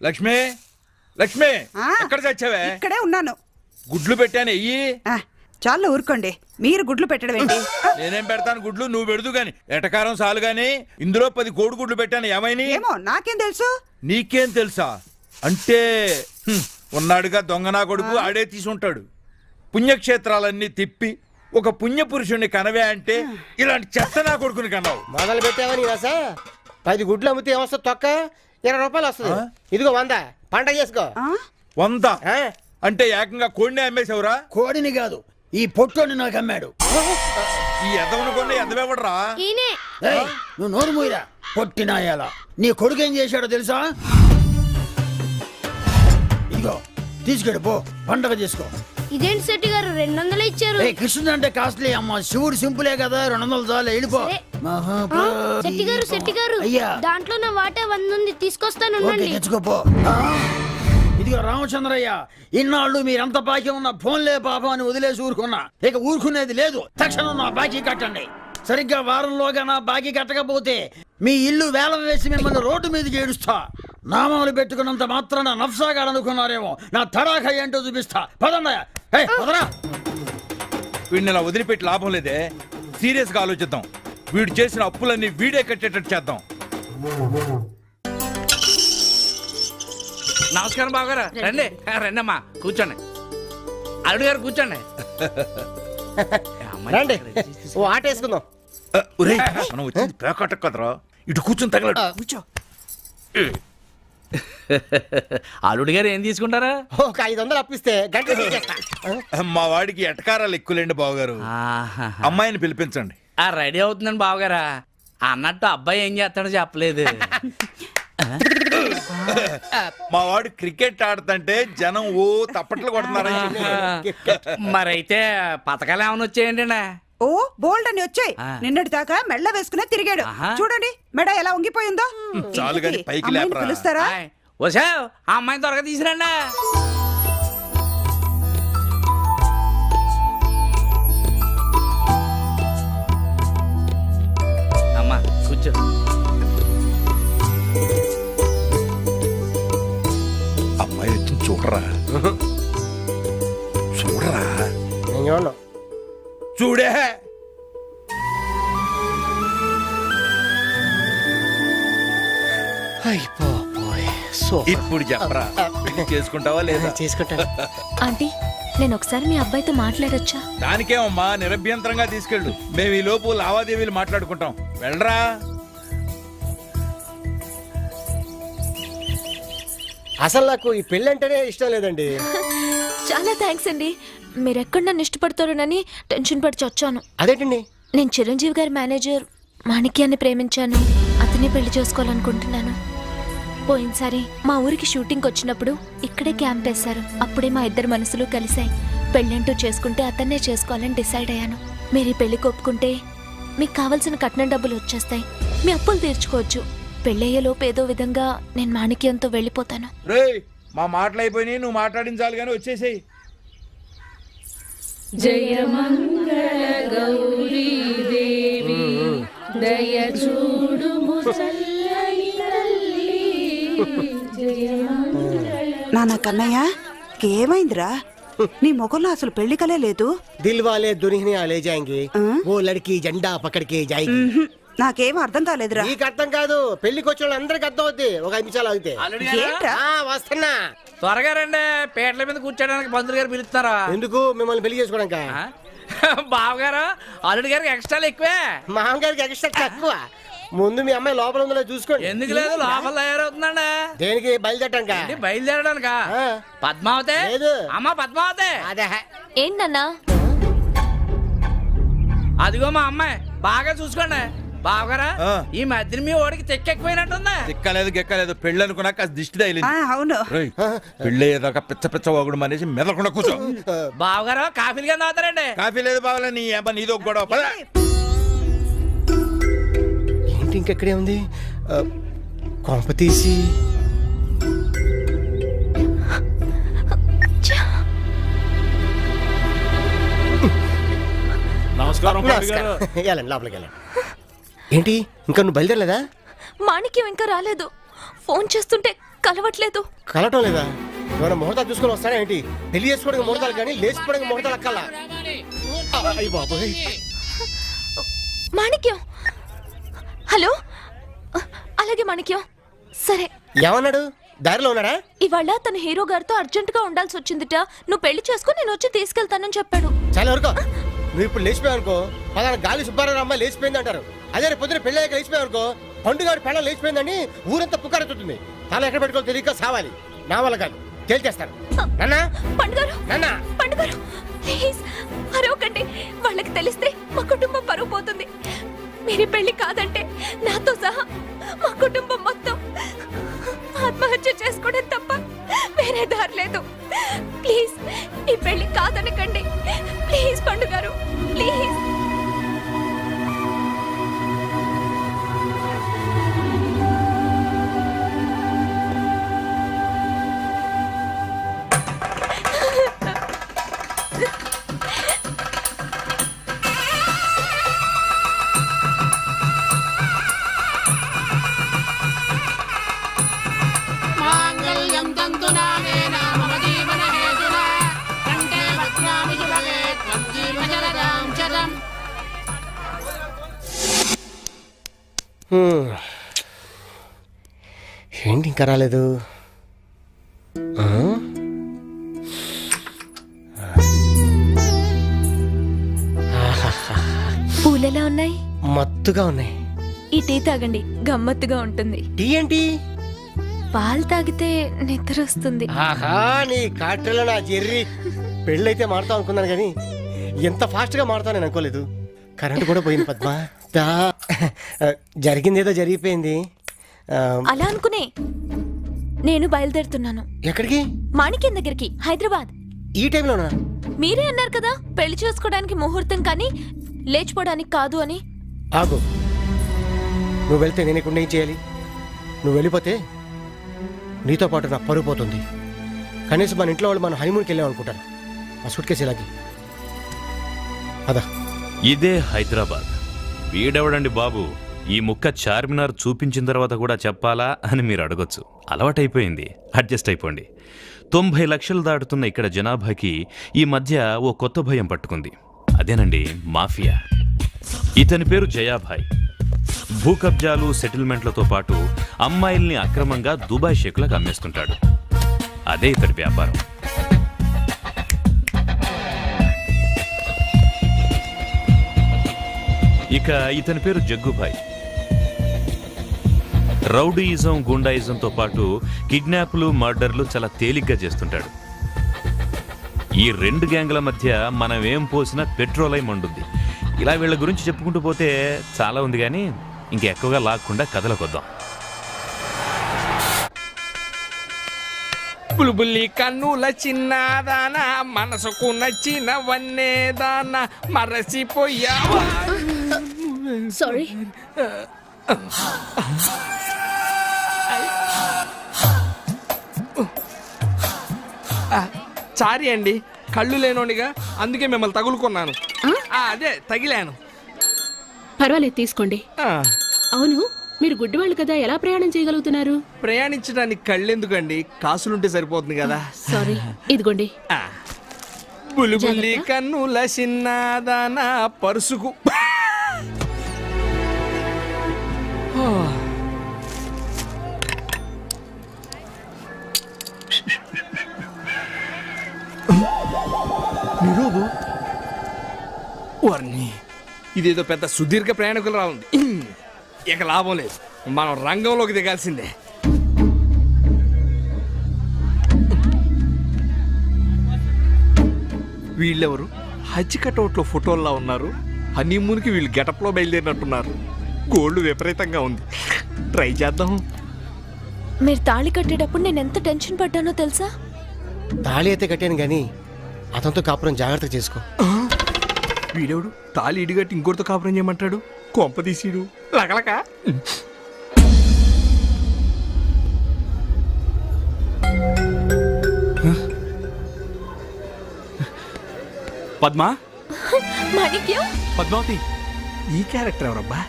లక్ష్మి? లక్ష్మి ఆ. ఎక్కడ చచ్చావే ఇక్కడే ఉన్నాను. గుడ్లు పెట్టాను ఎయ్యి ఆ, చాలు ఊరుకోండి. మీరు గుడ్లు పెట్టడం ఏంటి? ఆ, నేనేం పెడతాను గుడ్లు? నువ్వు పెడదు గాని. ఎటకారం చాలు గాని. ఇందులో పది కోడి గుడ్లు పెట్టాను. ఏమైనా? ఏమో నాకేం తెలుసు? నీకేం తెలుసా? అంటే హ్మ్, ఉన్నాడుగా దొంగ నా కొడుకు ఆడే తీసుంటాడు. పుణ్యక్షేత్రాలన్నీ తిప్పి ఒక పుణ్య పురుషుణ్ణి కనవే అంటే ఇలాంటి చెత్త నా కొడుకుని కన్నావు. మొదలు పెట్టావని రసా? పది గుడ్లు అమ్మితే ఏమొస్తుంది తొక్క? ఇరవై రూపాయలు వస్తుంది. ఇదిగో వంద. పంట చేసుకో? వంద? అంటే ఏకంగా కోడిని అమ్మేశావురా? కోడిని కాదు ఈ పొట్టోని నాకు అమ్మాడు. ఈ ఎదవను కొన్న ఎదవెవడరా? నువ్వు నోరు మూయరా? పొట్టినాయాల నీ కొడుకు ఏం చేశాడో తెలుసా? ఇదిగో తీసుకెడు పో పండగ చేసుకో. ఇదేంటి శెట్టి గారు? రెండు వందలు ఇచ్చారు కృష్ణుడు అంటే కాస్ట్లీ అమ్మ. శివుడు సింపులే కదా రెండు వందలు చాలు వెళ్ళిపో. శెట్టి గారు శెట్టి గారు అయ్యా. దాంట్లో నా వాటా వంద ఉంది తీసుకొస్తాను తెచ్చుకోపో? ఇదిగో రామచంద్రయ్య ఇన్నాళ్ళు మీరంత బాకీ ఉన్న ఫోన్లే పాపం అని వదిలేసి ఊరుకున్నా. ఇక ఊరుకునేది లేదు. తక్షణం నా బాకీ కట్టండి. సరిగ్గా వారంలోగా నా బాకీ కట్టకపోతే మీ ఇల్లు వేలం వేసి మిమ్మల్ని రోడ్డు మీదకి ఏడుస్తా. నామాలు పెట్టుకున్నంత మాత్రాన నఫ్సాగాడనుకున్నారేమో నా తడాఖ ఏంటో చూపిస్తా. పదండయ్య ఏయ్, పదరా. వీడిని ఇలా వదిలిపెట్టి లాభం లేదే. సీరియస్గా ఆలోచిద్దాం. వీడు చేసిన అప్పులన్నీ వీడే కట్టేటట్టు చేద్దాం. నమస్కారం బావగారు. రండి. రండి. అమ్మా కూర్చోండి. అల్లుడు గారు కూర్చోండి. రండి. ఓ ఆట వేసుకుందాం మనం వచ్చింది పేకట్ట కదరా. ఇటు కూర్చొని తగలడు. కూర్చో. అల్లుడు గారు ఏం తీసుకుంటారా? ఒక ఐదు వందలు అప్పిస్తే గంట. మా వాడికి ఎటకారాలు ఎక్కువలేండి బావగారు. ఆహా. అమ్మాయిని పిలిపించండి. ఆ రెడీ అవుతుందండి బావగారా. అన్నట్టు అబ్బాయి ఏం చేస్తాడో చెప్పలేదు. మా వాడు క్రికెట్ ఆడుతుంటే జనం ఓ తప్పట్లు కొడుతున్నారని చెప్పారు. మరైతే పథకాలు ఏమైనా వచ్చాయండి ఓ బోల్డ్ అని వచ్చాయి. నిన్నటి దాకా మెళ్ళ వేసుకునే తిరిగాడు. చూడండి మెడ ఎలా ఉంగిపోయిందో చాలు పైకి. పిలుస్తారా ఆ అమ్మాయిని త్వరగా తీసురండి ఇప్పుడు చెప్పరా. పెళ్ళి చేసుకుంటావా లేదా? చేసుకుంటాను. ఆంటీ నేను ఒకసారి మీ అబ్బాయితో మాట్లాడొచ్చా? దానికేమమ్మా నిరభ్యంతరంగా తీసుకెళ్ళు. మేము ఈ లోపు లావాదేవీలు మాట్లాడుకుంటాం. వెళ్ళరా? అసలు నాకు ఈ పెళ్ళి అంటేనే ఇష్టం లేదండి. చాలా థ్యాంక్స్ అండి. మీరెక్కడ నన్ను ఇష్టపడతారోనని టెన్షన్ పడి చచ్చాను. అదేంటండి? నేను చిరంజీవి గారి మేనేజర్ మాణిక్యాన్ని ప్రేమించాను. అతనే పెళ్ళి చేసుకోవాలనుకుంటున్నాను. పోయినసారి మా ఊరికి షూటింగ్ వచ్చినప్పుడు ఇక్కడే క్యాంప్ వేశారు. అప్పుడే మా ఇద్దరు మనసులు కలిశాయి. పెళ్ళంటూ చేసుకుంటే అతన్నే చేసుకోవాలని డిసైడ్ అయ్యాను. మీరు ఈ పెళ్ళికి ఒప్పుకుంటే మీకు కావలసిన కట్నం డబ్బులు వచ్చేస్తాయి. మీ అప్పులు తీర్చుకోవచ్చు. పెళ్ళయ్యేలోపు ఏదో విధంగా నేను మాణిక్యంతో వెళ్ళిపోతాను. రేయ్ మా మాటలు అయిపోయినాయి. నువ్వు మాట్లాడించాలి కానీ వచ్చేసేయి. నాన్న కన్నయ్య ఏమైందిరా? నీ ముఖంలో అసలు పెళ్ళి కలే లేదు. దిల్ వాలే దునియా లే జాయింగి? ఓ లడికి జెండా పక్కడికి జాయింగి. నాకేం అర్థం కాలేదురా. నీకు అర్థం కాదు. పెళ్ళికి వచ్చిన వాళ్ళందరికీ అర్థం అవుద్ది. ఒక ఐదు నిమిషాలు ఆగితే. ఏంట్రా? ఆ, వస్తున్నా. త్వరగా రండి. పేటల మీద కూర్చోడానికి పంతులు గారు పిలుస్తారా ఎందుకు? మిమ్మల్ని పెళ్ళి చేసుకోవడానికి? బావగారు అల్లుడు గారికి ఎక్స్ట్రాలు ఎక్కువే. మామగారికి ఎక్స్ట్రా తక్కువ. ముందు మీ అమ్మాయి లోపల ఉందో చూసుకోండి. ఎందుకు లేదు? లోపల తయారవుతుందండి. దేనికి బయలుదేరటానికా? బయలుదేరడానికా? ఆ. పద్మావతి? లేదు. అమ్మా పద్మావతి? అదే. ఏంటన్నా? అదిగో మా అమ్మాయి బాగా చూసుకోండి. బావగారా. ఈ మధ్యన మీ ఓడికి తెక్కెక్కిపోయినట్టుంది తిక్కలేదు గిక్కలేదు పెళ్ళి అనుకున్నా కాస్త దిష్టి తగిలింది. ఆ, అవును. రేయ్, పెళ్ళయ్యేదాకా పిచ్చ పిచ్చ వాగుడు అనేసి మెదలకుండా కూర్చో. బావగారు కాఫీలు కింద తాగుతారండి. కాఫీ లేదు బావలే నీ అబ్బా నీదో ఒక గొడవ ఇంకెక్కడే ఉంది. కొంప తీసి. నమస్కారం నమస్కారం. వెళ్ళండి లోపలికి వెళ్ళండి. ఏంటి ఇంకా నువ్వు బయలుదేరలేదా? మాణిక్యం ఇంకా రాలేదు. ఫోన్ చేస్తుంటే కలవట్లేదు. కలటం లేదా? ఏమైనా ముహూర్తాలు చూసుకొని వస్తారా ఏంటి? పెళ్ళి చేసుకోవడానికి ముహూర్తాలు కానీ లేచిపోవడానికి ముహూర్తాలు అక్కల. అయ్యి బాబోయ్ మాణిక్యం హలో? అలాగే మాణిక్యం. సరే. ఏమన్నాడు? దారిలో ఉన్నాడా? ఇవాళ తన హీరో గారితో అర్జెంట్గా ఉండాల్సి వచ్చిందిట. నువ్వు పెళ్ళి చేసుకుని నేను వచ్చి తీసుకెళ్తానని చెప్పాడు. చాలా వరకు. నువ్వు ఇప్పుడు లేచిపోయావు అనుకో పలానా గాలి సుబ్బారావు అమ్మాయి లేచిపోయింది అంటారు. అదే రేపు పొద్దున పెళ్ళి అయ్యాక లేచిపోయావు అనుకో పండుగాడు పెళ్ళ లేచిపోయిందని ఊరంతా పుకారెత్తుతుంది తల ఎక్కడ పెట్టుకోవాలి తెలియక సావాలి. నా వల్ల కాదు. తేల్చేస్తాను. నాన్నా? పండుగారు. నాన్నా? పండుగారు. ఏంటి ఇంకా రాలేదు? పూలెలా ఉన్నాయి? మత్తుగా ఉన్నాయి. ఈ టీ తాగండి గమ్మత్తుగా ఉంటుంది. టీ ఏంటి? పాలు తాగితే నిద్ర వస్తుంది. ఆహా నీ కాట్రలో నా జెర్రీ. పెళ్ళైతే మారుతాం అనుకున్నాను కానీ ఎంత ఫాస్ట్గా మారుతావు నేను అనుకోలేదు. కరెంట్ కూడా పోయింది పద్మ. దా. జరిగింది ఏదో జరిగిపోయింది. అలా అనుకునే నేను బయలుదేరుతున్నాను. ఎక్కడికి? మాణిక్యం దగ్గరికి హైదరాబాద్. ఈ టైంలోనా? మీరే అన్నారు కదా పెళ్ళి చేసుకోవడానికి ముహూర్తం కానీ లేచిపోవడానికి కాదు అని. ఆగు. నువ్వు వెళ్తే నేను ఇక్కడ ఏం చేయాలి? నువ్వు వెళ్ళిపోతే నీతో పాటు నా పరుగు పోతుంది. కనీసం మన ఇంట్లో వాళ్ళు మన హనీమూన్కి వెళ్ళాం అనుకుంటారు. ఆ సూట్ కేసు ఇలాగి. అదా ఇదే హైదరాబాద్. వీడెవడండి బాబు? ఈ ముక్క చార్మినార్ చూపించిన తర్వాత కూడా చెప్పాలా అని మీరు అడగొచ్చు. అలవాటైపోయింది. అడ్జస్ట్ అయిపోండి. తొంభై లక్షలు దాటుతున్న ఇక్కడ జనాభాకి ఈ మధ్య ఓ కొత్త భయం పట్టుకుంది. అదేనండి మాఫియా. ఇతని పేరు జయాభాయ్. భూ కబ్జాలు సెటిల్మెంట్లతో పాటు అమ్మాయిల్ని అక్రమంగా దుబాయ్ షేకులకు అమ్మేస్తుంటాడు. అదే ఇతడి వ్యాపారం. ఇక ఇతని పేరు జగ్గుభాయ్. రౌడీయిజం గుండాయిజంతో పాటు కిడ్నాప్లు మర్డర్లు చాలా తేలిగ్గా చేస్తుంటాడు. ఈ రెండు గ్యాంగ్ల మధ్య మనం ఏం పోసినా పెట్రోల్ అయి మండుద్ది. ఇలా వీళ్ళ గురించి చెప్పుకుంటూ పోతే చాలా ఉంది కానీ ఇంకెక్కువగా లాక్కుండా కథలకొద్దాం. బుల్బుల్లి కన్నుల చిన్నదానా మనసుకు నచ్చినవన్నేదానా మరసిపోయావా సారీ సారీ అండి. కళ్ళు లేనోనిగా అందుకే మిమ్మల్ని తగులుకున్నాను. అదే తగిలాను. పర్వాలేదు తీసుకోండి. అవును మీరు గుడ్డివాళ్ళు కదా ఎలా ప్రయాణం చేయగలుగుతున్నారు? ప్రయాణించడానికి కళ్ళెందుకండి? కాసులుంటే సరిపోతుంది కదా. సారీ ఇదిగోండి. బుల్బుల్లి కన్నుల చిన్నదాన పరుసుకు. వర్ణి ఇదేదో పెద్ద సుదీర్ఘ ప్రయాణికులు రావుంది. ఇక లాభం లేదు. మనం రంగంలోకి దిగాల్సిందే. వీళ్ళెవరు? హజ్ కటౌట్లో ఫోటోల్లో ఉన్నారు. హనీమూన్కి వీళ్ళు గెటప్లో బయలుదేరినట్టున్నారు. గోల్డ్ విపరీతంగా ఉంది. ట్రై చేద్దాం. మీరు తాళి కట్టేటప్పుడు నేను ఎంత టెన్షన్ పడ్డానో తెలుసా? తాళి అయితే కట్టాను కానీ అతనితో కాపురం జాగ్రత్తగా చేసుకో. వీడెవడు? తాలి ఇడిగట్టి ఇంకోటితో కాపురం చేయమంటాడు? కొంప తీసిడు. లకలక పద్మా? మాణిక్యం? పద్మావతి ఈ క్యారెక్టర్ ఎవరబ్బా?